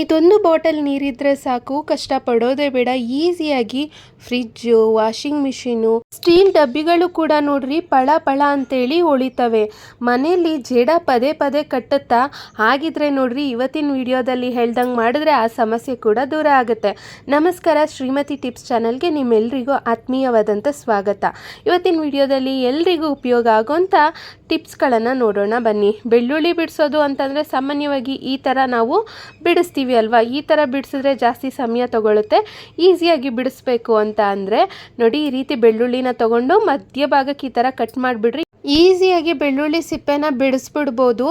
ಇದೊಂದು ಬಾಟಲ್ ನೀರಿದ್ರೆ ಸಾಕು ಕಷ್ಟ ಪಡೋದೇ ಬೇಡ. ಈಸಿಯಾಗಿ ಫ್ರಿಜ್ಜು, ವಾಷಿಂಗ್ ಮಿಷಿನು, ಸ್ಟೀಲ್ ಡಬ್ಬಿಗಳು ಕೂಡ ನೋಡ್ರಿ ಪಳ ಪಳ ಅಂತೇಳಿ ಉಳಿತವೆ. ಮನೆಯಲ್ಲಿ ಜೇಡ ಪದೇ ಪದೇ ಕಟ್ಟುತ್ತಾ ಹಾಗಿದ್ರೆ ನೋಡ್ರಿ ಇವತ್ತಿನ ವಿಡಿಯೋದಲ್ಲಿ ಹೇಳ್ದಂಗೆ ಮಾಡಿದ್ರೆ ಆ ಸಮಸ್ಯೆ ಕೂಡ ದೂರ ಆಗುತ್ತೆ. ನಮಸ್ಕಾರ, ಶ್ರೀಮತಿ ಟಿಪ್ಸ್ ಚಾನಲ್ಗೆ ನಿಮ್ಮೆಲ್ರಿಗೂ ಆತ್ಮೀಯವಾದಂಥ ಸ್ವಾಗತ. ಇವತ್ತಿನ ವಿಡಿಯೋದಲ್ಲಿ ಎಲ್ರಿಗೂ ಉಪಯೋಗ ಆಗೋಂಥ ಟಿಪ್ಸ್ಗಳನ್ನು ನೋಡೋಣ ಬನ್ನಿ. ಬೆಳ್ಳುಳ್ಳಿ ಬಿಡಿಸೋದು ಅಂತಂದರೆ ಸಾಮಾನ್ಯವಾಗಿ ಈ ಥರ ನಾವು ಬಿಡಿಸ್ತೀವಿ. ಅಲ್ವಾ? ಈ ಥರ ಬಿಡಿಸಿದ್ರೆ ಜಾಸ್ತಿ ಸಮಯ ತಗೊಳುತ್ತೆ. ಈಸಿಯಾಗಿ ಬಿಡಿಸ್ಬೇಕು ಅಂತ ಅಂದರೆ ನೋಡಿ ಈ ರೀತಿ ಬೆಳ್ಳುಳ್ಳಿನ ತಗೊಂಡು ಮಧ್ಯಭಾಗಕ್ಕೆ ಈ ಥರ ಕಟ್ ಮಾಡಿಬಿಡ್ರಿ. ಈಸಿಯಾಗಿ ಬೆಳ್ಳುಳ್ಳಿ ಸಿಪ್ಪೆನ ಬಿಡಿಸ್ಬಿಡ್ಬೋದು.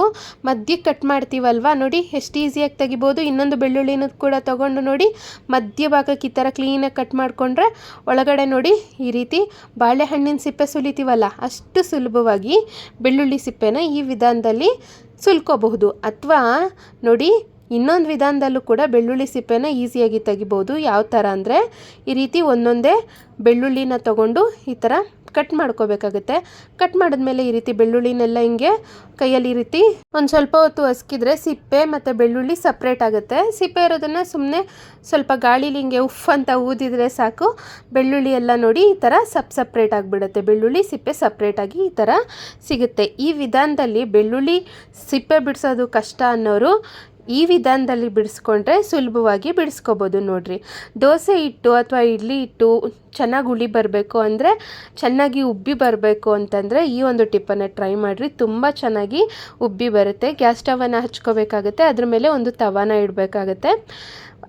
ಮಧ್ಯಕ್ಕೆ ಕಟ್ ಮಾಡ್ತೀವಲ್ವಾ? ನೋಡಿ ಎಷ್ಟು ಈಸಿಯಾಗಿ ತೆಗಿಬೋದು. ಇನ್ನೊಂದು ಬೆಳ್ಳುಳ್ಳಿನ ಕೂಡ ತಗೊಂಡು ನೋಡಿ ಮಧ್ಯಭಾಗಕ್ಕೆ ಈ ಥರ ಕ್ಲೀನಾಗಿ ಕಟ್ ಮಾಡಿಕೊಂಡ್ರೆ ಒಳಗಡೆ ನೋಡಿ ಈ ರೀತಿ ಬಾಳೆಹಣ್ಣಿನ ಸಿಪ್ಪೆ ಸುಲಿತೀವಲ್ಲ, ಅಷ್ಟು ಸುಲಭವಾಗಿ ಬೆಳ್ಳುಳ್ಳಿ ಸಿಪ್ಪೆನ ಈ ವಿಧಾನದಲ್ಲಿ ಸುಲ್ಕೋಬಹುದು. ಅಥವಾ ನೋಡಿ ಇನ್ನೊಂದು ವಿಧಾನದಲ್ಲೂ ಕೂಡ ಬೆಳ್ಳುಳ್ಳಿ ಸಿಪ್ಪೆನ ಈಸಿಯಾಗಿ ತೆಗಿಬೋದು. ಯಾವ ಥರ ಅಂದರೆ ಈ ರೀತಿ ಒಂದೊಂದೇ ಬೆಳ್ಳುಳ್ಳಿನ ತಗೊಂಡು ಈ ಥರ ಕಟ್ ಮಾಡ್ಕೋಬೇಕಾಗುತ್ತೆ. ಕಟ್ ಮಾಡಿದ್ಮೇಲೆ ಈ ರೀತಿ ಬೆಳ್ಳುಳ್ಳಿನೆಲ್ಲ ಹಿಂಗೆ ಕೈಯಲ್ಲಿ ಈ ರೀತಿ ಒಂದು ಸ್ವಲ್ಪ ಹೊತ್ತು ಹಸ್ಕಿದ್ರೆ ಸಿಪ್ಪೆ ಮತ್ತು ಬೆಳ್ಳುಳ್ಳಿ ಸಪ್ರೇಟ್ ಆಗುತ್ತೆ. ಸಿಪ್ಪೆ ಇರೋದನ್ನು ಸುಮ್ಮನೆ ಸ್ವಲ್ಪ ಗಾಳಿಲಿ ಹಿಂಗೆ ಉಫ್ ಅಂತ ಊದಿದ್ರೆ ಸಾಕು. ಬೆಳ್ಳುಳ್ಳಿ ಎಲ್ಲ ನೋಡಿ ಈ ಥರ ಸಪ್ ಸಪ್ರೇಟ್ ಆಗಿಬಿಡುತ್ತೆ. ಬೆಳ್ಳುಳ್ಳಿ ಸಿಪ್ಪೆ ಸಪ್ರೇಟಾಗಿ ಈ ಥರ ಸಿಗುತ್ತೆ. ಈ ವಿಧಾನದಲ್ಲಿ ಬೆಳ್ಳುಳ್ಳಿ ಸಿಪ್ಪೆ ಬಿಡಿಸೋದು ಕಷ್ಟ ಅನ್ನೋರು ಈ ವಿಧಾನದಲ್ಲಿ ಬಿಡಿಸ್ಕೊಂಡ್ರೆ ಸುಲಭವಾಗಿ ಬಿಡಿಸ್ಕೋಬೋದು ನೋಡಿರಿ. ದೋಸೆ ಇಟ್ಟು ಅಥವಾ ಇಡ್ಲಿ ಇಟ್ಟು ಚೆನ್ನಾಗಿ ಉಳಿ ಬರಬೇಕು ಅಂದರೆ ಚೆನ್ನಾಗಿ ಉಬ್ಬಿ ಬರಬೇಕು ಅಂತಂದರೆ ಈ ಒಂದು ಟಿಪ್ಪನ್ನು ಟ್ರೈ ಮಾಡಿರಿ. ತುಂಬ ಚೆನ್ನಾಗಿ ಉಬ್ಬಿ ಬರುತ್ತೆ. ಗ್ಯಾಸ್ ಸ್ಟವನ್ನು ಹಚ್ಕೋಬೇಕಾಗುತ್ತೆ. ಅದ್ರ ಮೇಲೆ ಒಂದು ತವಾನ ಇಡಬೇಕಾಗತ್ತೆ.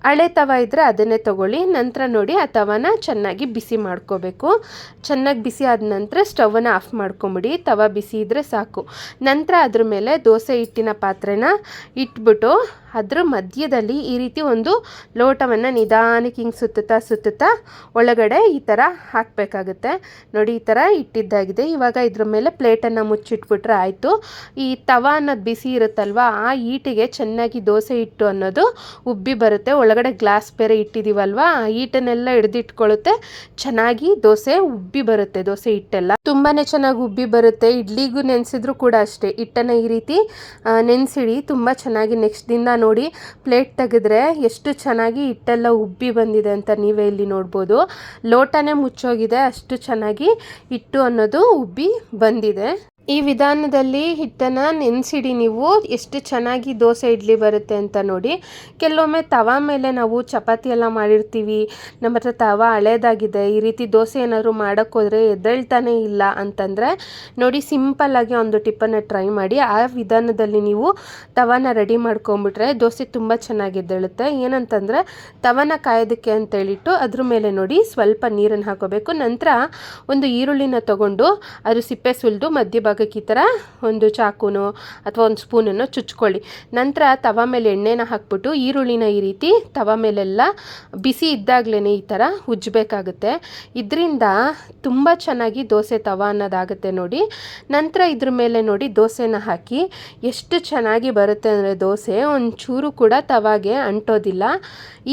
ಹಳೆ ತವ ಇದ್ದರೆ ಅದನ್ನೇ ತಗೊಳ್ಳಿ, ನಂತರ ನೋಡಿ ಆ ತವನ ಚೆನ್ನಾಗಿ ಬಿಸಿ ಮಾಡ್ಕೋಬೇಕು. ಚೆನ್ನಾಗಿ ಬಿಸಿ ಆದ ನಂತರ ಸ್ಟವನ್ನ ಆಫ್ ಮಾಡ್ಕೊಂಬಿಡಿ. ತವ ಬಿಸಿ ಇದ್ದರೆ ಸಾಕು. ನಂತರ ಅದ್ರ ಮೇಲೆ ದೋಸೆ ಹಿಟ್ಟಿನ ಪಾತ್ರೆನ ಇಟ್ಬಿಟ್ಟು ಅದ್ರ ಮಧ್ಯದಲ್ಲಿ ಈ ರೀತಿ ಒಂದು ಲೋಟವನ್ನು ನಿಧಾನಕ್ಕೆ ಹಿಂಗೆ ಸುತ್ತುತ್ತಾ ಸುತ್ತುತ್ತಾ ಒಳಗಡೆ ಈ ಥರ ಹಾಕಬೇಕಾಗುತ್ತೆ. ನೋಡಿ, ಈ ಥರ ಇಟ್ಟಿದ್ದಾಗಿದೆ. ಇವಾಗ ಇದ್ರ ಮೇಲೆ ಪ್ಲೇಟನ್ನು ಮುಚ್ಚಿಟ್ಬಿಟ್ರೆ ಆಯಿತು. ಈ ತವ ಅನ್ನೋದು ಬಿಸಿ ಇರುತ್ತಲ್ವ, ಆ ಈಟಿಗೆ ಚೆನ್ನಾಗಿ ದೋಸೆ ಹಿಟ್ಟು ಅನ್ನೋದು ಉಬ್ಬಿ ಬರುತ್ತೆ. ಒಳಗಡೆ ಗ್ಲಾಸ್ ಬೇರೆ ಇಟ್ಟಿದ್ದೀವಲ್ವ ಆ ಈಟನ್ನೆಲ್ಲ ಹಿಡ್ದಿಟ್ಕೊಳ್ಳುತ್ತೆ ಚೆನ್ನಾಗಿ ದೋಸೆ ಉಬ್ಬಿ ಬರುತ್ತೆ, ದೋಸೆ ಹಿಟ್ಟೆಲ್ಲ. ತುಂಬಾ ಚೆನ್ನಾಗಿ ಉಬ್ಬಿ ಬರುತ್ತೆ. ಇಡ್ಲಿಗೂ ನೆನೆಸಿದ್ರು ಕೂಡ ಅಷ್ಟೇ. ಹಿಟ್ಟನ್ನು ಈ ರೀತಿ ನೆನೆಸಿಡಿ, ತುಂಬ ಚೆನ್ನಾಗಿ ನೆಕ್ಸ್ಟ್ ದಿನ ನೋಡಿ ಪ್ಲೇಟ್ ತೆಗೆದ್ರೆ ಎಷ್ಟು ಚೆನ್ನಾಗಿ ಹಿಟ್ಟೆಲ್ಲ ಉಬ್ಬಿ ಬಂದಿದೆ ಅಂತ ನೀವೇ ಇಲ್ಲಿ ನೋಡ್ಬೋದು. ಲೋಟನೇ ಮುಚ್ಚೋಗಿದೆ, ಅಷ್ಟು ಚೆನ್ನಾಗಿ ಹಿಟ್ಟು ಅನ್ನೋದು ಉಬ್ಬಿ ಬಂದಿದೆ. ಈ ವಿಧಾನದಲ್ಲಿ ಹಿಟ್ಟನ್ನು ನೆನೆಸಿಡಿ ನೀವು. ಎಷ್ಟು ಚೆನ್ನಾಗಿ ದೋಸೆ ಇಡ್ಲಿ ಬರುತ್ತೆ ಅಂತ ನೋಡಿ. ಕೆಲವೊಮ್ಮೆ ತವ ಮೇಲೆ ನಾವು ಚಪಾತಿ ಎಲ್ಲ ಮಾಡಿರ್ತೀವಿ. ನಮ್ಮ ಹತ್ರ ತವ ಹಳೇದಾಗಿದೆ. ಈ ರೀತಿ ದೋಸೆ ಏನಾದರೂ ಮಾಡೋಕ್ಕೋದ್ರೆ ಎದ್ದೇಳ್ತಾನೆ ಇಲ್ಲ ಅಂತಂದರೆ ನೋಡಿ ಸಿಂಪಲ್ಲಾಗಿ ಒಂದು ಟಿಪ್ಪನ್ನು ಟ್ರೈ ಮಾಡಿ. ಆ ವಿಧಾನದಲ್ಲಿ ನೀವು ತವನ ರೆಡಿ ಮಾಡ್ಕೊಂಬಿಟ್ರೆ ದೋಸೆ ತುಂಬ ಚೆನ್ನಾಗಿ ಎದ್ದೇಳುತ್ತೆ ಏನಂತಂದರೆ ತವನ ಕಾಯೋದಕ್ಕೆ ಅಂತೇಳಿಟ್ಟು ಅದ್ರ ಮೇಲೆ ನೋಡಿ ಸ್ವಲ್ಪ ನೀರನ್ನು ಹಾಕೋಬೇಕು. ನಂತರ ಒಂದು ಈರುಳ್ಳಿನ ತಗೊಂಡು ಅದು ಸಿಪ್ಪೆ ಸುಲಿದು ಮಧ್ಯಭಾಗ ಭಾಗಕ್ಕೆ ಈ ಥರ ಒಂದು ಚಾಕುನೋ ಅಥವಾ ಒಂದು ಸ್ಪೂನನ್ನು ಚುಚ್ಕೊಳ್ಳಿ. ನಂತರ ತವ ಮೇಲೆ ಎಣ್ಣೆನ ಹಾಕ್ಬಿಟ್ಟು ಈರುಳ್ಳಿನ ಈ ರೀತಿ ತವ ಮೇಲೆಲ್ಲ ಬಿಸಿ ಇದ್ದಾಗಲೇ ಈ ಥರ ಉಜ್ಜಬೇಕಾಗುತ್ತೆ. ಇದರಿಂದ ತುಂಬ ಚೆನ್ನಾಗಿ ದೋಸೆ ತವ ಅನ್ನೋದಾಗುತ್ತೆ ನೋಡಿ. ನಂತರ ಇದ್ರ ಮೇಲೆ ನೋಡಿ ದೋಸೆನ ಹಾಕಿ ಎಷ್ಟು ಚೆನ್ನಾಗಿ ಬರುತ್ತೆ ಅಂದರೆ ದೋಸೆ ಒಂಚೂರು ಕೂಡ ತವಾಗೆ ಅಂಟೋದಿಲ್ಲ.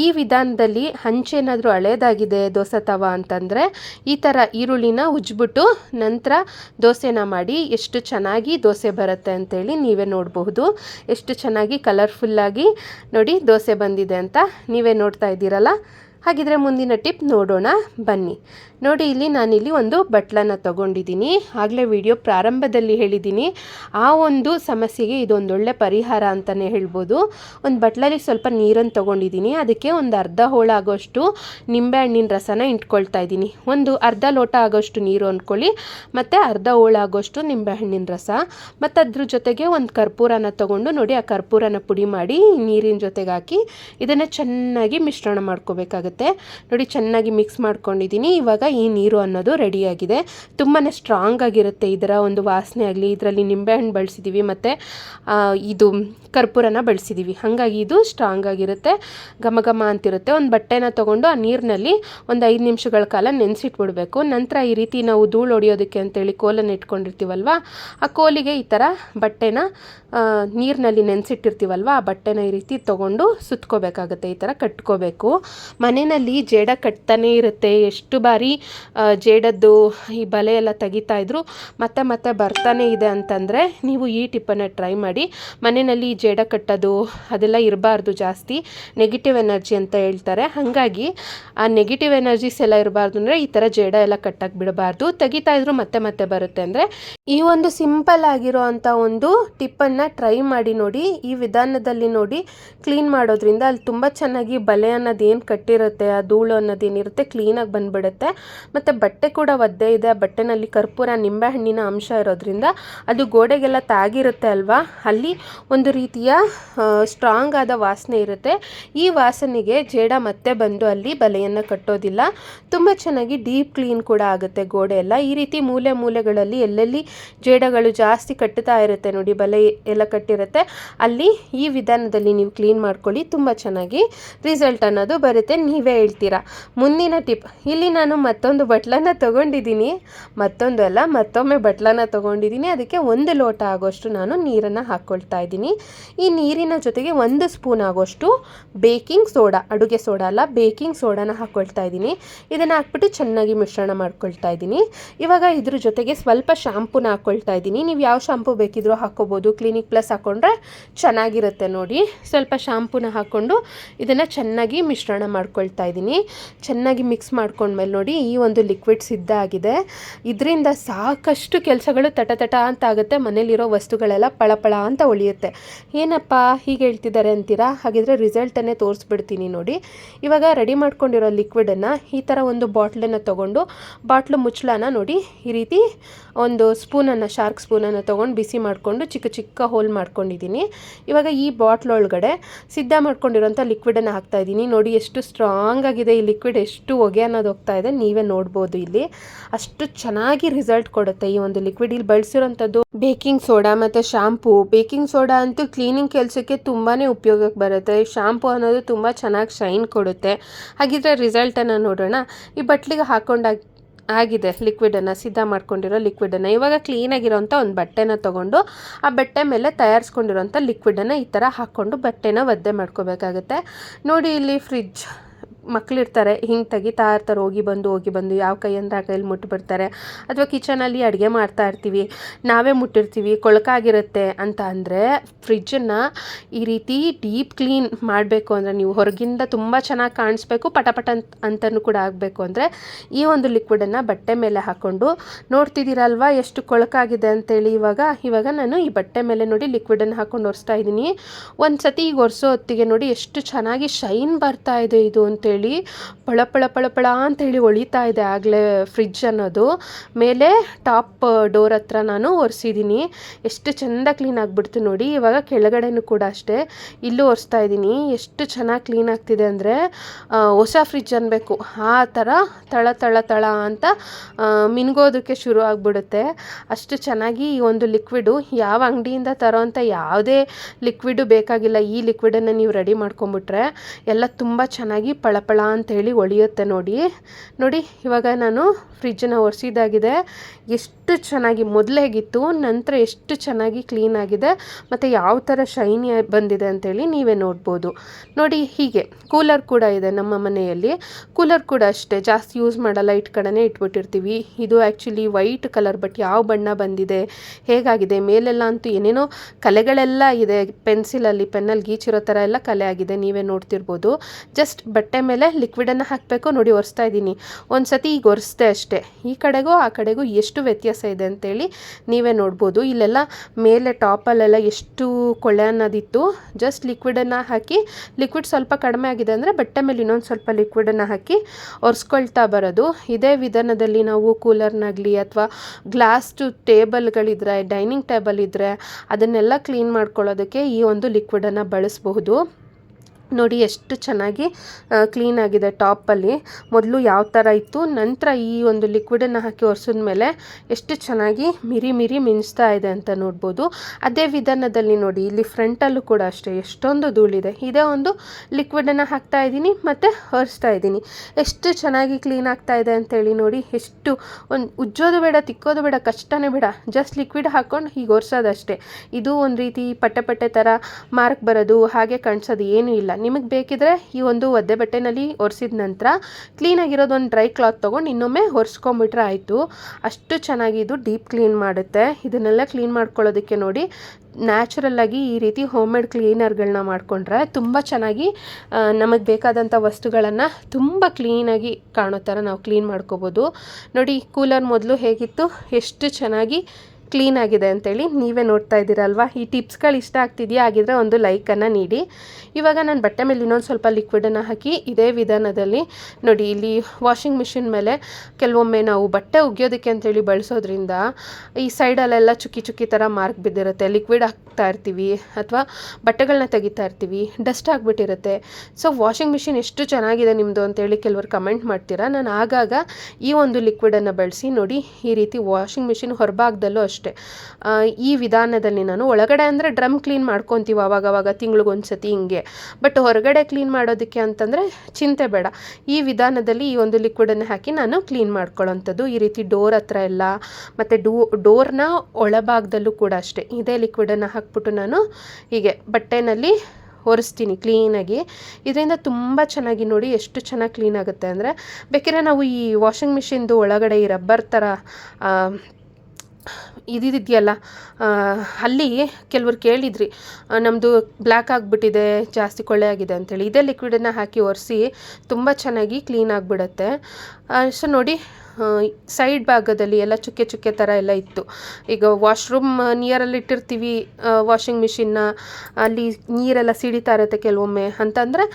ಈ ವಿಧಾನದಲ್ಲಿ ಹಂಚೇನಾದರೂ ಹಳೇದಾಗಿದೆ ದೋಸೆ ತವ ಅಂತಂದರೆ ಈ ಥರ ಈರುಳ್ಳಿನ ಉಜ್ಬಿಟ್ಟು ನಂತರ ದೋಸೆನ ಮಾಡಿ ಎಷ್ಟು ಚೆನ್ನಾಗಿ ದೋಸೆ ಬರುತ್ತೆ ಅಂತೇಳಿ ನೀವೇ ನೋಡಬಹುದು. ಎಷ್ಟು ಚೆನ್ನಾಗಿ ಕಲರ್ಫುಲ್ಲಾಗಿ ನೋಡಿ ದೋಸೆ ಬಂದಿದೆ ಅಂತ ನೀವೇ ನೋಡ್ತಾ ಇದ್ದೀರಲ್ಲ? ಹಾಗಿದ್ರೆ ಮುಂದಿನ ಟಿಪ್ ನೋಡೋಣ. ಬನ್ನಿ. ನೋಡಿ, ಇಲ್ಲಿ ನಾನಿಲ್ಲಿ ಒಂದು ಬಟ್ಲನ್ನ ತಗೊಂಡಿದ್ದೀನಿ. ಆಗಲೇ ವಿಡಿಯೋ ಪ್ರಾರಂಭದಲ್ಲಿ ಹೇಳಿದ್ದೀನಿ. ಆ ಒಂದು ಸಮಸ್ಯೆಗೆ ಇದೊಂದೊಳ್ಳೆ ಪರಿಹಾರ ಅಂತಲೇ ಹೇಳ್ಬೋದು. ಒಂದು ಬಟ್ಲಲ್ಲಿ ಸ್ವಲ್ಪ ನೀರನ್ನು ತೊಗೊಂಡಿದ್ದೀನಿ. ಅದಕ್ಕೆ ಒಂದು ಅರ್ಧ ಹೋಳ ಆಗೋಷ್ಟು ನಿಂಬೆಹಣ್ಣಿನ ರಸನ ಇಟ್ಕೊಳ್ತಾ ಇದ್ದೀನಿ. ಒಂದು ಅರ್ಧ ಲೋಟ ಆಗೋಷ್ಟು ನೀರು ಅಂದ್ಕೊಳ್ಳಿ, ಮತ್ತು ಅರ್ಧ ಹೋಳ ಆಗೋಷ್ಟು ನಿಂಬೆಹಣ್ಣಿನ ರಸ. ಮತ್ತು ಅದ್ರ ಜೊತೆಗೆ ಒಂದು ಕರ್ಪೂರನ ತೊಗೊಂಡು ನೋಡಿ, ಆ ಕರ್ಪೂರನ ಪುಡಿ ಮಾಡಿ ನೀರಿನ ಜೊತೆಗೆ ಹಾಕಿ ಇದನ್ನು ಚೆನ್ನಾಗಿ ಮಿಶ್ರಣ ಮಾಡ್ಕೋಬೇಕಾಗುತ್ತೆ. ನೋಡಿ, ಚೆನ್ನಾಗಿ ಮಿಕ್ಸ್ ಮಾಡ್ಕೊಂಡಿದ್ದೀನಿ. ಇವಾಗ ಈ ನೀರು ಅನ್ನೋದು ರೆಡಿಯಾಗಿದೆ ತುಂಬಾ ಸ್ಟ್ರಾಂಗ್ ಆಗಿರುತ್ತೆ ಇದರ ಒಂದು ವಾಸನೆ ಆಗಲಿ, ಇದರಲ್ಲಿ ನಿಂಬೆಹಣ್ಣು ಬಳಸಿದ್ದೀವಿ ಮತ್ತು ಇದು ಕರ್ಪೂರನ ಬಳಸಿದ್ದೀವಿ ಹಾಗಾಗಿ ಇದು ಸ್ಟ್ರಾಂಗ್ ಆಗಿರುತ್ತೆ. ಘಮ ಘಮ ಅಂತಿರುತ್ತೆ. ಒಂದು ಬಟ್ಟೆನ ತೊಗೊಂಡು ಆ ನೀರಿನಲ್ಲಿ ಒಂದು ಐದು ನಿಮಿಷಗಳ ಕಾಲ ನೆನೆಸಿಟ್ಬಿಡಬೇಕು. ನಂತರ ಈ ರೀತಿ ನಾವು ಧೂಳು ಹೊಡೆಯೋದಕ್ಕೆ ಅಂತೇಳಿ ಕೋಲನ್ನು ಇಟ್ಕೊಂಡಿರ್ತೀವಲ್ವ, ಆ ಕೋಲಿಗೆ ಈ ಥರ ಬಟ್ಟೆನ ನೀರಿನಲ್ಲಿ ನೆನೆಸಿಟ್ಟಿರ್ತೀವಲ್ವ, ಆ ಬಟ್ಟೆನ ಈ ರೀತಿ ತೊಗೊಂಡು ಸುತ್ಕೋಬೇಕಾಗುತ್ತೆ, ಈ ಥರ ಕಟ್ಕೋಬೇಕು. ಮನೆಯಲ್ಲಿ ಜೇಡ ಕಟ್ತಾನೆ ಇರುತ್ತೆ. ಎಷ್ಟು ಬಾರಿ ಜೇಡದ್ದು ಈ ಬಲೆ ಎಲ್ಲ ತೆಗಿತಾಯಿದ್ರು ಮತ್ತೆ ಮತ್ತೆ ಬರ್ತಾನೆ ಇದೆ ಅಂತಂದರೆ ನೀವು ಈ ಟಿಪ್ಪನ್ನು ಟ್ರೈ ಮಾಡಿ. ಮನೆಯಲ್ಲಿ ಜೇಡ ಕಟ್ಟೋದು ಅದೆಲ್ಲ ಇರಬಾರ್ದು ಜಾಸ್ತಿ. ನೆಗೆಟಿವ್ ಎನರ್ಜಿ ಅಂತ ಹೇಳ್ತಾರೆ. ಹಾಗಾಗಿ ಆ ನೆಗೆಟಿವ್ ಎನರ್ಜೀಸ್ ಎಲ್ಲ ಇರಬಾರ್ದು ಅಂದರೆ ಈ ಥರ ಜೇಡ ಎಲ್ಲ ಕಟ್ಟಕ್ಕೆ ಬಿಡಬಾರ್ದು. ತೆಗಿತಾ ಇದ್ರು ಮತ್ತೆ ಮತ್ತೆ ಬರುತ್ತೆ ಅಂದರೆ ಈ ಒಂದು ಸಿಂಪಲ್ ಆಗಿರೋ ಅಂಥ ಒಂದು ಟಿಪ್ಪನ್ನು ಟ್ರೈ ಮಾಡಿ ನೋಡಿ. ಈ ವಿಧಾನದಲ್ಲಿ ನೋಡಿ ಕ್ಲೀನ್ ಮಾಡೋದ್ರಿಂದ ಅಲ್ಲಿ ತುಂಬ ಚೆನ್ನಾಗಿ ಬಲೆ ಅನ್ನೋದು ಏನು ಕಟ್ಟಿರುತ್ತೆ, ಆ ಧೂಳು ಅನ್ನೋದು ಏನಿರುತ್ತೆ ಕ್ಲೀನಾಗಿ ಬಂದ್ಬಿಡುತ್ತೆ. ಮತ್ತು ಬಟ್ಟೆ ಕೂಡ ಒದ್ದೆ ಇದೆ. ಬಟ್ಟೆನಲ್ಲಿ ಕರ್ಪೂರ ನಿಂಬೆಹಣ್ಣಿನ ಅಂಶ ಇರೋದ್ರಿಂದ ಅದು ಗೋಡೆಗೆಲ್ಲ ತಾಗಿರುತ್ತೆ ಅಲ್ವಾ? ಅಲ್ಲಿ ಒಂದು ರೀತಿಯ ಸ್ಟ್ರಾಂಗ್ ಆದ ವಾಸನೆ ಇರುತ್ತೆ. ಈ ವಾಸನೆಗೆ ಜೇಡ ಮತ್ತೆ ಬಂದು ಅಲ್ಲಿ ಬಲೆಯನ್ನು ಕಟ್ಟೋದಿಲ್ಲ. ತುಂಬ ಚೆನ್ನಾಗಿ ಡೀಪ್ ಕ್ಲೀನ್ ಕೂಡ ಆಗುತ್ತೆ ಗೋಡೆ ಎಲ್ಲ. ಈ ರೀತಿ ಮೂಲೆ ಮೂಲೆಗಳಲ್ಲಿ ಎಲ್ಲೆಲ್ಲಿ ಜೇಡಗಳು ಜಾಸ್ತಿ ಕಟ್ಟುತ್ತಾ ಇರುತ್ತೆ ನೋಡಿ, ಬಲೆ ಎಲ್ಲ ಕಟ್ಟಿರುತ್ತೆ, ಅಲ್ಲಿ ಈ ವಿಧಾನದಲ್ಲಿ ನೀವು ಕ್ಲೀನ್ ಮಾಡ್ಕೊಳ್ಳಿ. ತುಂಬ ಚೆನ್ನಾಗಿ ರಿಸಲ್ಟ್ ಅನ್ನೋದು ಬರುತ್ತೆ. ನೀವೇ ಹೇಳ್ತೀರಾ? ಮುಂದಿನ ಟಿಪ್ ಇಲ್ಲಿ ನಾನು ಮತ್ತೊಂದು ಬಟ್ಲನ್ನು ತೊಗೊಂಡಿದ್ದೀನಿ. ಮತ್ತೊಂದು ಅಲ್ಲ, ಮತ್ತೊಮ್ಮೆ ಬಟ್ಲನ್ನು ತೊಗೊಂಡಿದ್ದೀನಿ. ಅದಕ್ಕೆ ಒಂದು ಲೋಟ ಆಗೋಷ್ಟು ನಾನು ನೀರನ್ನು ಹಾಕ್ಕೊಳ್ತಾ ಇದ್ದೀನಿ. ಈ ನೀರಿನ ಜೊತೆಗೆ ಒಂದು ಸ್ಪೂನ್ ಆಗೋಷ್ಟು ಬೇಕಿಂಗ್ ಸೋಡಾ, ಅಡುಗೆ ಸೋಡಾ ಅಲ್ಲ, ಬೇಕಿಂಗ್ ಸೋಡಾನ ಹಾಕ್ಕೊಳ್ತಾ ಇದ್ದೀನಿ. ಇದನ್ನು ಹಾಕ್ಬಿಟ್ಟು ಚೆನ್ನಾಗಿ ಮಿಶ್ರಣ ಮಾಡ್ಕೊಳ್ತಾ ಇದ್ದೀನಿ. ಇವಾಗ ಇದ್ರ ಜೊತೆಗೆ ಸ್ವಲ್ಪ ಶಾಂಪೂನ ಹಾಕ್ಕೊಳ್ತಾ ಇದ್ದೀನಿ. ನೀವು ಯಾವ ಶಾಂಪು ಬೇಕಿದ್ರೂ ಹಾಕ್ಕೋಬೋದು ಕ್ಲಿನಿಕ್ ಪ್ಲಸ್ ಹಾಕ್ಕೊಂಡ್ರೆ ಚೆನ್ನಾಗಿರುತ್ತೆ ನೋಡಿ. ಸ್ವಲ್ಪ ಶಾಂಪೂನ ಹಾಕ್ಕೊಂಡು ಇದನ್ನು ಚೆನ್ನಾಗಿ ಮಿಶ್ರಣ ಮಾಡ್ಕೊಳ್ತಾ ಇದ್ದೀನಿ. ಚೆನ್ನಾಗಿ ಮಿಕ್ಸ್ ಮಾಡ್ಕೊಂಡ್ಮೇಲೆ ನೋಡಿ ಈ ಒಂದು ಲಿಕ್ವಿಡ್ ಸಿದ್ಧ ಆಗಿದೆ. ಇದರಿಂದ ಸಾಕಷ್ಟು ಕೆಲಸಗಳು ತಟ ತಟ ಅಂತ ಆಗುತ್ತೆ. ಮನೇಲಿರೋ ವಸ್ತುಗಳೆಲ್ಲ ಪಳಪಳ ಅಂತ ಉಳಿಯುತ್ತೆ. ಏನಪ್ಪ ಹೀಗೆ ಹೇಳ್ತಿದ್ದಾರೆ ಅಂತೀರಾ? ಹಾಗಿದ್ರೆ ರಿಸಲ್ಟನ್ನೇ ತೋರಿಸ್ಬಿಡ್ತೀನಿ ನೋಡಿ. ಇವಾಗ ರೆಡಿ ಮಾಡ್ಕೊಂಡಿರೋ ಲಿಕ್ವಿಡನ್ನು ಈ ಥರ ಒಂದು ಬಾಟ್ಲನ್ನು ತೊಗೊಂಡು ಬಾಟ್ಲು ಮುಚ್ಚಳನ ನೋಡಿ ಈ ರೀತಿ ಒಂದು ಸ್ಪೂನನ್ನು ಶಾರ್ಕ್ ಸ್ಪೂನನ್ನು ತೊಗೊಂಡು ಬಿಸಿ ಮಾಡಿಕೊಂಡು ಚಿಕ್ಕ ಚಿಕ್ಕ ಹೋಲ್ ಮಾಡ್ಕೊಂಡಿದ್ದೀನಿ. ಇವಾಗ ಈ ಬಾಟ್ಲ್ ಒಳಗಡೆ ಸಿದ್ಧ ಮಾಡ್ಕೊಂಡಿರೋಂಥ ಲಿಕ್ವಿಡನ್ನು ಹಾಕ್ತಾ ಇದ್ದೀನಿ. ನೋಡಿ ಎಷ್ಟು ಸ್ಟ್ರಾಂಗ್ ಆಗಿದೆ. ಈ ಲಿಕ್ವಿಡ್ ಎಷ್ಟು ಹೊಗೆ ಅನ್ನೋದು ಹೋಗ್ತಾ ಇದೆ. ನೀವೇ ನೋಡ್ಬೋದು ಇಲ್ಲಿ. ಅಷ್ಟು ಚೆನ್ನಾಗಿ ರಿಸಲ್ಟ್ ಕೊಡುತ್ತೆ ಈ ಒಂದು ಲಿಕ್ವಿಡ್ ಇಲ್ಲಿ ಬಳಸಿರೋಂಥದ್ದು ಬೇಕಿಂಗ್ ಸೋಡಾ ಮತ್ತು ಶಾಂಪೂ ಬೇಕಿಂಗ್ ಸೋಡಾ ಅಂತೂ ಕ್ಲೀನಿಂಗ್ ಕೆಲಸಕ್ಕೆ ತುಂಬಾ ಉಪಯೋಗಕ್ಕೆ ಬರುತ್ತೆ. ಶಾಂಪೂ ಅನ್ನೋದು ತುಂಬ ಚೆನ್ನಾಗಿ ಶೈನ್ ಕೊಡುತ್ತೆ. ಹಾಗಿದ್ರೆ ರಿಸಲ್ಟನ್ನು ನೋಡೋಣ. ಈ ಬಟ್ಲಿಗೆ ಹಾಕೊಂಡಾಗ ಆಗಿದೆ ಲಿಕ್ವಿಡನ್ನು ಸಿದ್ಧ ಮಾಡ್ಕೊಂಡಿರೋ ಲಿಕ್ವಿಡನ್ನು ಇವಾಗ ಕ್ಲೀನಾಗಿರೋಂಥ ಒಂದು ಬಟ್ಟೆನ ತೊಗೊಂಡು ಆ ಬಟ್ಟೆ ಮೇಲೆ ತಯಾರಿಸ್ಕೊಂಡಿರೋಂಥ ಲಿಕ್ವಿಡನ್ನು ಈ ಥರ ಹಾಕ್ಕೊಂಡು ಬಟ್ಟೆನ ಒದ್ದೆ ಮಾಡ್ಕೋಬೇಕಾಗುತ್ತೆ. ನೋಡಿ ಇಲ್ಲಿ ಫ್ರಿಜ್ ಮಕ್ಕಳಿರ್ತಾರೆ ಹಿಂಗೆ ತೆಗಿತಾ ಇರ್ತಾರೆ ಹೋಗಿ ಬಂದು ಹೋಗಿ ಬಂದು, ಯಾವ ಕೈ ಅಂದರೆ ಆ ಕೈಯಲ್ಲಿ ಮುಟ್ಟಿಬಿಡ್ತಾರೆ ಅಥವಾ ಕಿಚನಲ್ಲಿ ಅಡುಗೆ ಮಾಡ್ತಾ ಇರ್ತೀವಿ, ನಾವೇ ಮುಟ್ಟಿರ್ತೀವಿ, ಕೊಳಕಾಗಿರುತ್ತೆ ಅಂತ ಅಂದರೆ ಫ್ರಿಜ್ಜನ್ನು ಈ ರೀತಿ ಡೀಪ್ ಕ್ಲೀನ್ ಮಾಡಬೇಕು ಅಂದರೆ ನೀವು ಹೊರಗಿಂದ ತುಂಬ ಚೆನ್ನಾಗಿ ಕಾಣಿಸ್ಬೇಕು, ಪಟಪಟ ಪಟ ಅಂತ ಅಂತಲೂ ಕೂಡ ಆಗಬೇಕು ಅಂದರೆ ಈ ಒಂದು ಲಿಕ್ವಿಡನ್ನು ಬಟ್ಟೆ ಮೇಲೆ ಹಾಕ್ಕೊಂಡು ನೋಡ್ತಿದ್ದೀರಲ್ವ ಎಷ್ಟು ಕೊಳಕಾಗಿದೆ ಅಂತೇಳಿ ಇವಾಗ ಇವಾಗ ನಾನು ಈ ಬಟ್ಟೆ ಮೇಲೆ ನೋಡಿ ಲಿಕ್ವಿಡನ್ನು ಹಾಕ್ಕೊಂಡು ಒರೆಸ್ತಾ ಇದ್ದೀನಿ. ಒಂದು ಸತಿ ಈಗ ಒರೆಸೋ ಹೊತ್ತಿಗೆ ನೋಡಿ ಎಷ್ಟು ಚೆನ್ನಾಗಿ ಶೈನ್ ಬರ್ತಾ ಇದೆ ಇದು ಅಂತೇಳಿ. ಪಳ ಪಳ ಪಳ ಪಳ ಅಂತೇಳಿ ಹೊಳಿತಾ ಇದೆ ಆಗಲೇ ಫ್ರಿಜ್ ಅನ್ನೋದು. ಮೇಲೆ ಟಾಪ್ ಡೋರ್ ಹತ್ರ ನಾನು ಒರೆಸಿದ್ದೀನಿ. ಎಷ್ಟು ಚೆಂದ ಕ್ಲೀನ್ ಆಗಿಬಿಡ್ತು ನೋಡಿ. ಇವಾಗ ಕೆಳಗಡೆನೂ ಕೂಡ ಅಷ್ಟೇ. ಇಲ್ಲೂ ಒರೆಸ್ತಾ ಇದ್ದೀನಿ. ಎಷ್ಟು ಚೆನ್ನಾಗಿ ಕ್ಲೀನ್ ಆಗ್ತಿದೆ ಅಂದರೆ ಹೊಸ ಫ್ರಿಜ್ ಅನ್ನಬೇಕು ಆ ಥರ ತಳ ತಳ ತಳ ಅಂತ ಮಿನ್ಗೋದಕ್ಕೆ ಶುರು ಆಗಿಬಿಡುತ್ತೆ. ಅಷ್ಟು ಚೆನ್ನಾಗಿ ಈ ಒಂದು ಲಿಕ್ವಿಡು ಯಾವ ಅಂಗಡಿಯಿಂದ ತರೋಂಥ ಯಾವುದೇ ಲಿಕ್ವಿಡು ಬೇಕಾಗಿಲ್ಲ. ಈ ಲಿಕ್ವಿಡನ್ನು ನೀವು ರೆಡಿ ಮಾಡ್ಕೊಂಬಿಟ್ರೆ ಎಲ್ಲ ತುಂಬ ಚೆನ್ನಾಗಿ ಪಳಪಳ ಅಂತೇಳಿ ಹೊಳಿಯುತ್ತೆ ನೋಡಿ. ನೋಡಿ, ಇವಾಗ ನಾನು ಫ್ರಿಜ್ಜನ್ನ ಒರೆಸಿದಾಗಿದೆ ಎಷ್ಟು ಚೆನ್ನಾಗಿ ಮೊದಲು ಹೇಗಿತ್ತು ನಂತರ ಎಷ್ಟು ಚೆನ್ನಾಗಿ ಕ್ಲೀನ್ ಆಗಿದೆ, ಮತ್ತು ಯಾವ ಥರ ಶೈನಿ ಬಂದಿದೆ ಅಂತೇಳಿ ನೀವೇ ನೋಡ್ಬೋದು. ನೋಡಿ, ಹೀಗೆ ಕೂಲರ್ ಕೂಡ ಇದೆ ನಮ್ಮ ಮನೆಯಲ್ಲಿ. ಕೂಲರ್ ಕೂಡ ಅಷ್ಟೇ, ಜಾಸ್ತಿ ಯೂಸ್ ಮಾಡಲ್ಲ ಇಟ್ಕಡೆ ಇಟ್ಬಿಟ್ಟಿರ್ತೀವಿ. ಇದು ಆ್ಯಕ್ಚುಲಿ ವೈಟ್ ಕಲರ್ ಬಟ್ ಯಾವ ಬಣ್ಣ ಬಂದಿದೆ, ಹೇಗಾಗಿದೆ, ಮೇಲೆಲ್ಲ ಅಂತೂ ಏನೇನೋ ಕಲೆಗಳೆಲ್ಲ ಇದೆ ಪೆನ್ಸಿಲಲ್ಲಿ ಪೆನ್ನಲ್ಲಿ ಗೀಚಿರೋ ಥರ ಎಲ್ಲ ಕಲೆ ಆಗಿದೆ, ನೀವೇ ನೋಡ್ತಿರ್ಬೋದು. ಜಸ್ಟ್ ಬಟ್ಟೆ ಮೇಲೆ ಲಿಕ್ವಿಡನ್ನು ಹಾಕಬೇಕು. ನೋಡಿ, ಒರೆಸ್ತಾ ಇದ್ದೀನಿ. ಒಂದು ಸತಿ ಈಗ ಒರೆಸ್ದೆ ಅಷ್ಟೇ. ಈ ಕಡೆಗೂ, ಆ ಕಡೆಗೂ ಎಷ್ಟು ವ್ಯತ್ಯಾಸ ಇದೆ ಅಂತೇಳಿ ನೀವೇ ನೋಡ್ಬೋದು. ಇಲ್ಲೆಲ್ಲ ಮೇಲೆ ಟಾಪಲ್ಲೆಲ್ಲ ಎಷ್ಟು ಕೊಳೆ ಅನ್ನೋದಿತ್ತು. ಜಸ್ಟ್ ಲಿಕ್ವಿಡನ್ನು ಹಾಕಿ ಲಿಕ್ವಿಡ್ ಸ್ವಲ್ಪ ಕಡಿಮೆ ಆಗಿದೆ ಅಂದರೆ ಬಟ್ಟೆ ಮೇಲೆ ಇನ್ನೊಂದು ಸ್ವಲ್ಪ ಲಿಕ್ವಿಡನ್ನು ಹಾಕಿ ಒರೆಸ್ಕೊಳ್ತಾ ಬರೋದು. ಇದೇ ವಿಧಾನದಲ್ಲಿ ನಾವು ಕೂಲರ್ನಾಗಲಿ ಅಥವಾ ಗ್ಲಾಸ್ಟು ಟೇಬಲ್ಗಳಿದ್ರೆ ಡೈನಿಂಗ್ ಟೇಬಲ್ ಇದ್ದರೆ ಅದನ್ನೆಲ್ಲ ಕ್ಲೀನ್ ಮಾಡ್ಕೊಳ್ಳೋದಕ್ಕೆ ಈ ಒಂದು ಲಿಕ್ವಿಡನ್ನು ಬಳಸಬಹುದು. ನೋಡಿ ಎಷ್ಟು ಚೆನ್ನಾಗಿ ಕ್ಲೀನ್ ಆಗಿದೆ ಟಾಪಲ್ಲಿ ಮೊದಲು ಯಾವ ಥರ ಇತ್ತು, ನಂತರ ಈ ಒಂದು ಲಿಕ್ವಿಡನ್ನು ಹಾಕಿ ಒರೆಸಿದ ಮೇಲೆ ಎಷ್ಟು ಚೆನ್ನಾಗಿ ಮಿರಿ ಮಿರಿ ಮಿಂಚ್ತಾ ಇದೆ ಅಂತ ನೋಡ್ಬೋದು. ಅದೇ ವಿಧಾನದಲ್ಲಿ ನೋಡಿ, ಇಲ್ಲಿ ಫ್ರಂಟಲ್ಲೂ ಕೂಡ ಅಷ್ಟೇ, ಎಷ್ಟೊಂದು ಧೂಳಿದೆ. ಇದೇ ಒಂದು ಲಿಕ್ವಿಡನ್ನು ಹಾಕ್ತಾ ಇದ್ದೀನಿ, ಮತ್ತು ಒರೆಸ್ತಾ ಇದ್ದೀನಿ. ಎಷ್ಟು ಚೆನ್ನಾಗಿ ಕ್ಲೀನ್ ಆಗ್ತಾ ಇದೆ ಅಂತೇಳಿ ನೋಡಿ, ಎಷ್ಟು ಒಂದು ಉಜ್ಜೋದು ಬೇಡ, ತಿಕ್ಕೋದು ಬೇಡ, ಕಷ್ಟನೇ ಬೇಡ ಜಸ್ಟ್ ಲಿಕ್ವಿಡ್ ಹಾಕ್ಕೊಂಡು ಹೀಗೆ ಒರೆಸೋದಷ್ಟೇ. ಇದು ಒಂದು ರೀತಿ ಪಟ್ಟೆ ಪಟ್ಟೆ ಥರ ಮಾರ್ಕ್ ಬರೋದು, ಹಾಗೆ ಕಾಣಿಸೋದು ಏನೂ ಇಲ್ಲ. ನಿಮಗೆ ಬೇಕಿದ್ರೆ ಈ ಒಂದು ಒದ್ದೆ ಬಟ್ಟೆನಲ್ಲಿ ಒರೆಸಿದ ನಂತರ ಕ್ಲೀನಾಗಿರೋದು ಒಂದು ಡ್ರೈ ಕ್ಲಾತ್ ತೊಗೊಂಡು ಇನ್ನೊಮ್ಮೆ ಒರೆಸ್ಕೊಂಬಿಟ್ರೆ ಆಯಿತು. ಅಷ್ಟು ಚೆನ್ನಾಗಿ ಇದು ಡೀಪ್ ಕ್ಲೀನ್ ಮಾಡುತ್ತೆ. ಇದನ್ನೆಲ್ಲ ಕ್ಲೀನ್ ಮಾಡ್ಕೊಳ್ಳೋದಕ್ಕೆ ನೋಡಿ ನ್ಯಾಚುರಲ್ಲಾಗಿ ಈ ರೀತಿ ಹೋಮ್ ಮೇಡ್ ಕ್ಲೀನರ್ಗಳನ್ನ ಮಾಡಿಕೊಂಡ್ರೆ ತುಂಬ ಚೆನ್ನಾಗಿ ನಮಗೆ ಬೇಕಾದಂಥ ವಸ್ತುಗಳನ್ನು ತುಂಬ ಕ್ಲೀನಾಗಿ ಕಾಣೋ ಥರ ನಾವು ಕ್ಲೀನ್ ಮಾಡ್ಕೋಬೋದು. ನೋಡಿ ಕೂಲರ್ ಮೊದಲು ಹೇಗಿತ್ತು? ಎಷ್ಟು ಚೆನ್ನಾಗಿ ಕ್ಲೀನ್ ಆಗಿದೆ ಅಂತೇಳಿ ನೀವೇ ನೋಡ್ತಾ ಇದ್ದೀರಲ್ವಾ? ಈ ಟಿಪ್ಸ್ಗಳು ಇಷ್ಟ ಆಗ್ತಿದೆಯಾ? ಆಗಿದ್ರೆ ಒಂದು ಲೈಕನ್ನು ನೀಡಿ. ಇವಾಗ ನಾನು ಬಟ್ಟೆ ಮೇಲೆ ಇನ್ನೊಂದು ಸ್ವಲ್ಪ ಲಿಕ್ವಿಡನ್ನು ಹಾಕಿ ಇದೇ ವಿಧಾನದಲ್ಲಿ ನೋಡಿ, ಇಲ್ಲಿ ವಾಷಿಂಗ್ ಮಿಷಿನ್ ಮೇಲೆ ಕೆಲವೊಮ್ಮೆ ನಾವು ಬಟ್ಟೆ ಉಗಿಯೋದಕ್ಕೆ ಅಂತೇಳಿ ಬಳಸೋದ್ರಿಂದ ಈ ಸೈಡಲ್ಲೆಲ್ಲ ಚುಕ್ಕಿ ಚುಕ್ಕಿ ಥರ ಮಾರ್ಕ್ ಬಿದ್ದಿರುತ್ತೆ. ಲಿಕ್ವಿಡ್ ಹಾಕ್ತಾ ಇರ್ತೀವಿ ಅಥವಾ ಬಟ್ಟೆಗಳನ್ನ ತೆಗಿತಾ ಇರ್ತೀವಿ. ಡಸ್ಟ್ ಆಗಿಬಿಟ್ಟಿರುತ್ತೆ. ಸೊ ವಾಷಿಂಗ್ ಮಿಷಿನ್ ಎಷ್ಟು ಚೆನ್ನಾಗಿದೆ ನಿಮ್ಮದು ಅಂತೇಳಿ ಕೆಲವರು ಕಮೆಂಟ್ ಮಾಡ್ತೀರಾ? ನಾನು ಆಗಾಗ ಈ ಒಂದು ಲಿಕ್ವಿಡನ್ನು ಬಳಸಿ ನೋಡಿ ಈ ರೀತಿ ವಾಷಿಂಗ್ ಮಿಷಿನ್ ಹೊರಭಾಗದಲ್ಲೂ ಆ, ಈ ವಿಧಾನದಲ್ಲಿ ನಾನು ಒಳಗಡೆ ಅಂದರೆ ಡ್ರಮ್ ಕ್ಲೀನ್ ಮಾಡ್ಕೊತೀವಿ ಅವಾಗವಾಗ ತಿಂಗ್ಳಿಗೊಂದ್ಸತಿ ಹಿಂಗೆ. ಬಟ್ ಹೊರಗಡೆ ಕ್ಲೀನ್ ಮಾಡೋದಕ್ಕೆ ಅಂತಂದರೆ ಚಿಂತೆ ಬೇಡ. ಈ ವಿಧಾನದಲ್ಲಿ ಈ ಒಂದು ಲಿಕ್ವಿಡನ್ನು ಹಾಕಿ ನಾನು ಕ್ಲೀನ್ ಮಾಡ್ಕೊಳ್ಳೋಂಥದ್ದು. ಈ ರೀತಿ ಡೋರ್ ಹತ್ರ ಎಲ್ಲ ಮತ್ತು ಡೋ ಡೋರ್ನ ಒಳಭಾಗದಲ್ಲೂ ಕೂಡ ಅಷ್ಟೇ. ಇದೇ ಲಿಕ್ವಿಡನ್ನು ಹಾಕ್ಬಿಟ್ಟು ನಾನು ಹೀಗೆ ಬಟ್ಟೆನಲ್ಲಿ ಒರೆಸ್ತೀನಿ ಕ್ಲೀನಾಗಿ. ಇದರಿಂದ ತುಂಬ ಚೆನ್ನಾಗಿ ನೋಡಿ ಎಷ್ಟು ಚೆನ್ನಾಗಿ ಕ್ಲೀನ್ ಆಗುತ್ತೆ ಅಂದರೆ ಬೇಕಿದ್ರೆ ನಾವು ಈ ವಾಷಿಂಗ್ ಮಿಷಿನ್ದು ಒಳಗಡೆ ಈ ರಬ್ಬರ್ ಥರ ಇದಿದೆಯಲ್ಲ ಅಲ್ಲಿ ಕೆಲವರು ಕೇಳಿದ್ರಿ ನಮ್ಮದು ಬ್ಲ್ಯಾಕ್ ಆಗಿಬಿಟ್ಟಿದೆ, ಜಾಸ್ತಿ ಕೊಳೆ ಆಗಿದೆ ಅಂತೇಳಿ. ಇದೇ ಲಿಕ್ವಿಡನ್ನು ಹಾಕಿ ಒರೆಸಿ ತುಂಬ ಚೆನ್ನಾಗಿ ಕ್ಲೀನ್ ಆಗಿಬಿಡತ್ತೆ. ಸೊ ನೋಡಿ ಸೈಡ್ ಭಾಗದಲ್ಲಿ ಎಲ್ಲ ಚುಕ್ಕೆ ಚುಕ್ಕೆ ಥರ ಎಲ್ಲ ಇತ್ತು. ಈಗ ವಾಶ್ರೂಮ್ ನಿಯರಲ್ಲಿ ಇಟ್ಟಿರ್ತೀವಿ ವಾಷಿಂಗ್ ಮಿಷಿನ್ನ ಅಲ್ಲಿ ನೀರೆಲ್ಲ ಸಿಡಿತಾ ಇರುತ್ತೆ ಕೆಲವೊಮ್ಮೆ. ಅಂತಂದರೆ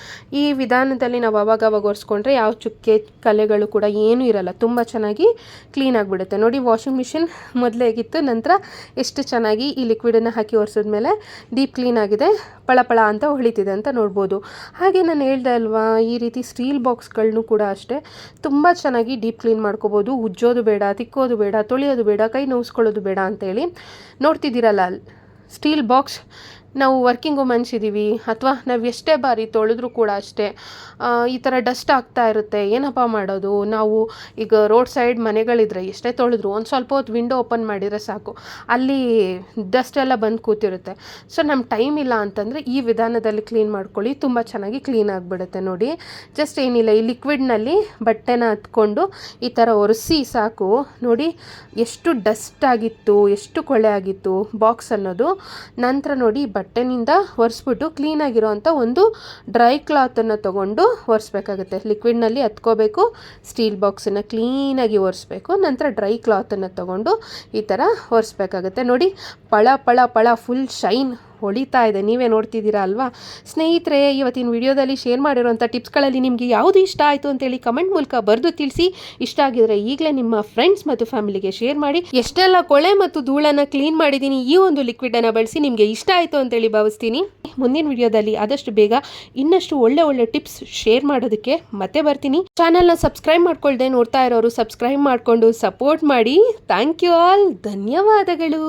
ಈ ವಿಧಾನದಲ್ಲಿ ನಾವು ಅವಾಗ ಅವಾಗ ಒರೆಸ್ಕೊಂಡ್ರೆ ಯಾವ ಚುಕ್ಕೆ ಕಲೆಗಳು ಕೂಡ ಏನೂ ಇರಲ್ಲ. ತುಂಬ ಚೆನ್ನಾಗಿ ಕ್ಲೀನ್ ಆಗಿಬಿಡುತ್ತೆ. ನೋಡಿ ವಾಷಿಂಗ್ ಮಿಷಿನ್ ಮೊದಲೇ ಹೇಗಿತ್ತು ನಂತರ ಎಷ್ಟು ಚೆನ್ನಾಗಿ ಈ ಲಿಕ್ವಿಡನ್ನು ಹಾಕಿ ಒರೆಸಿದ್ಮೇಲೆ ಡೀಪ್ ಕ್ಲೀನ್ ಆಗಿದೆ ಪಳಪಳ ಅಂತ ಹೊಳಿತಿದೆ ಅಂತ ನೋಡ್ಬೋದು. ಹಾಗೆ ನಾನು ಹೇಳ್ದೆ ಅಲ್ವಾ, ಈ ರೀತಿ ಸ್ಟೀಲ್ ಬಾಕ್ಸ್ಗಳನ್ನೂ ಕೂಡ ಅಷ್ಟೇ ತುಂಬ ಚೆನ್ನಾಗಿ ಡೀಪ್ ಕ್ಲೀನ್ ಮಾಡ್ಕೋಬೋದು ಉಜ್ಜೋದು ಬೇಡ ತಿಕ್ಕೋದು ಬೇಡ ತೊಳೆಯೋದು ಬೇಡ ಕೈ ನೋವಿಸ್ಕೊಳ್ಳೋದು ಬೇಡ ಅಂತೇಳಿ ನೋಡ್ತಿದ್ದೀರಲ್ಲ ಸ್ಟೀಲ್ ಬಾಕ್ಸ್ ನಾವು ವರ್ಕಿಂಗ್ ವುಮೆನ್ಸ್ ಇದ್ದೀವಿ ಅಥವಾ ನಾವು ಎಷ್ಟೇ ಬಾರಿ ತೊಳೆದ್ರೂ ಕೂಡ ಅಷ್ಟೇ ಈ ಥರ ಡಸ್ಟ್ ಆಗ್ತಾ ಇರುತ್ತೆ, ಏನಪ್ಪ ಮಾಡೋದು? ನಾವು ಈಗ ರೋಡ್ ಸೈಡ್ ಮನೆಗಳಿದ್ರೆ ಎಷ್ಟೇ ತೊಳೆದ್ರು ಒಂದು ಸ್ವಲ್ಪ ಹೊತ್ತು ವಿಂಡೋ ಓಪನ್ ಮಾಡಿದರೆ ಸಾಕು, ಅಲ್ಲಿ ಡಸ್ಟ್ ಎಲ್ಲ ಬಂದು ಕೂತಿರುತ್ತೆ. ಸೊ ನಮ್ಮ ಟೈಮ್ ಇಲ್ಲ ಅಂತಂದರೆ ಈ ವಿಧಾನದಲ್ಲಿ ಕ್ಲೀನ್ ಮಾಡ್ಕೊಳ್ಳಿ, ತುಂಬ ಚೆನ್ನಾಗಿ ಕ್ಲೀನ್ ಆಗಿಬಿಡುತ್ತೆ ನೋಡಿ. ಜಸ್ಟ್ ಏನಿಲ್ಲ, ಈ ಲಿಕ್ವಿಡ್ನಲ್ಲಿ ಬಟ್ಟೆನ ಹತ್ಕೊಂಡು ಈ ಥರ ಒರೆಸಿ ಸಾಕು. ನೋಡಿ, ಎಷ್ಟು ಡಸ್ಟ್ ಆಗಿತ್ತು, ಎಷ್ಟು ಕೊಳೆ ಆಗಿತ್ತು ಬಾಕ್ಸ್ ಅನ್ನೋದು. ನಂತರ ನೋಡಿ ಬಟ್ಟೆನಿಂದ ಒರೆಸ್ಬಿಟ್ಟು ಕ್ಲೀನಾಗಿರೋವಂಥ ಒಂದು ಡ್ರೈ ಕ್ಲಾತನ್ನು ತೊಗೊಂಡು ಒರೆಸ್ಬೇಕಾಗುತ್ತೆ. ಲಿಕ್ವಿಡ್ನಲ್ಲಿ ಹತ್ಕೋಬೇಕು ಸ್ಟೀಲ್ ಬಾಕ್ಸನ್ನು ಕ್ಲೀನಾಗಿ ಒರೆಸ್ಬೇಕು, ನಂತರ ಡ್ರೈ ಕ್ಲಾತನ್ನು ತೊಗೊಂಡು ಈ ಥರ ಒರೆಸ್ಬೇಕಾಗುತ್ತೆ. ನೋಡಿ, ಪಳ ಪಳ ಪಳ ಫುಲ್ ಶೈನ್ ಹೊಳಿತಾ ಇದೆ. ನೀವೇ ನೋಡ್ತಿದ್ದೀರಾ ಅಲ್ವಾ? ಸ್ನೇಹಿತರೆ, ಇವತ್ತಿನ ವಿಡಿಯೋದಲ್ಲಿ ಶೇರ್ ಮಾಡಿರೋಂಥ ಟಿಪ್ಸ್ಗಳಲ್ಲಿ ನಿಮಗೆ ಯಾವುದು ಇಷ್ಟ ಆಯಿತು ಅಂತೇಳಿ ಕಮೆಂಟ್ ಮೂಲಕ ಬರೆದು ತಿಳಿಸಿ. ಇಷ್ಟ ಆಗಿದ್ರೆ ಈಗಲೇ ನಿಮ್ಮ ಫ್ರೆಂಡ್ಸ್ ಮತ್ತು ಫ್ಯಾಮಿಲಿಗೆ ಶೇರ್ ಮಾಡಿ. ಎಷ್ಟೆಲ್ಲ ಕೊಳೆ ಮತ್ತು ಧೂಳನ್ನು ಕ್ಲೀನ್ ಮಾಡಿದ್ದೀನಿ ಈ ಒಂದು ಲಿಕ್ವಿಡನ್ನು ಬಳಸಿ ನಿಮಗೆ ಇಷ್ಟ ಆಯಿತು ಅಂತೇಳಿ ಭಾವಿಸ್ತೀನಿ. ಮುಂದಿನ ವಿಡಿಯೋದಲ್ಲಿ ಆದಷ್ಟು ಬೇಗ ಇನ್ನಷ್ಟು ಒಳ್ಳೆ ಒಳ್ಳೆ ಟಿಪ್ಸ್ ಶೇರ್ ಮಾಡೋದಕ್ಕೆ ಮತ್ತೆ ಬರ್ತೀನಿ. ಚಾನಲ್ನ ಸಬ್ಸ್ಕ್ರೈಬ್ ಮಾಡ್ಕೊಳ್ದೆ ನೋಡ್ತಾ ಇರೋರು ಸಬ್ಸ್ಕ್ರೈಬ್ ಮಾಡಿಕೊಂಡು ಸಪೋರ್ಟ್ ಮಾಡಿ. ಥ್ಯಾಂಕ್ ಯು ಆಲ್ ಧನ್ಯವಾದಗಳು.